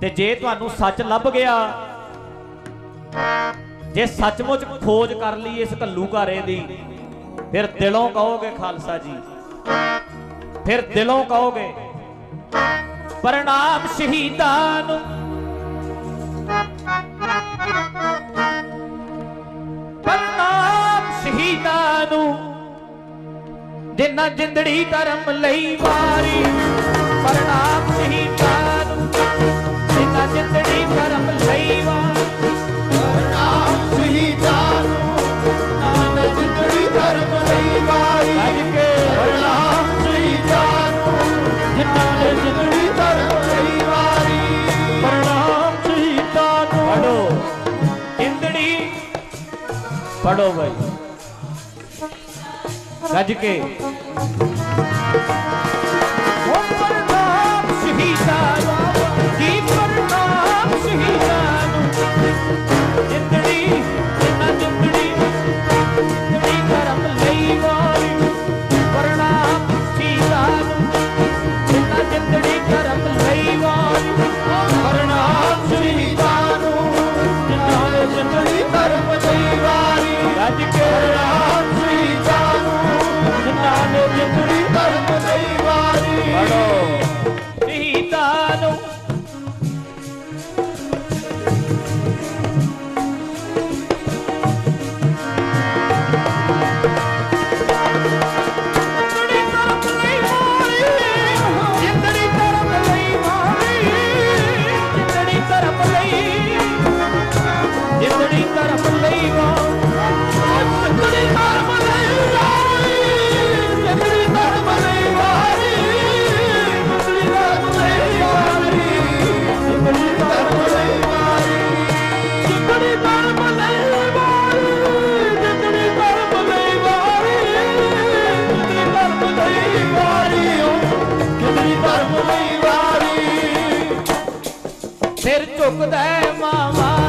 ਤੇ ਜੇ ਤੁਹਾਨੂੰ ਸੱਚ ਲੱਭ ਗਿਆ, ਜੇ ਸੱਚਮੁੱਚ ਖੋਜ ਕਰ ਲਈ ਇਸ ਕੱਲੂ ਘੱਲੂਘਾਰੇ ਦੀ, ਫਿਰ ਦਿਲੋਂ ਕਹੋਗੇ ਖਾਲਸਾ ਜੀ। ਫਿਰ ਦਿਲੋਂ ਕਹੋਗੇ, ਪ੍ਰਣਾਮ ਸ਼ਹੀਦਾਂ ਨੂੰ। ਪ੍ਰਣਾਮ ਸ਼ਹੀਦਾਂ ਨੂੰ। ਜਿਨ੍ਹਾਂ ਜਿੰਦੜੀ ਧਰਮ ਲਈ ਵਾਰੀ, ਪ੍ਰਣਾਮ ਸ਼ਹੀਦਾਂ પડો. ઇંદડી. પડો ભાઈ. ગજકે ਸਿਰ ਝੁਕਦਾ ਮਾਵਾ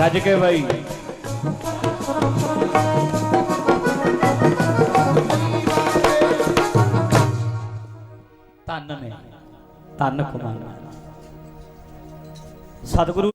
ਗੱਜ ਕੇ ਬਾਈ। ਤਨ ਨੇ ਤਨ ਕੁਮਾਰ ਸਤਿਗੁਰੂ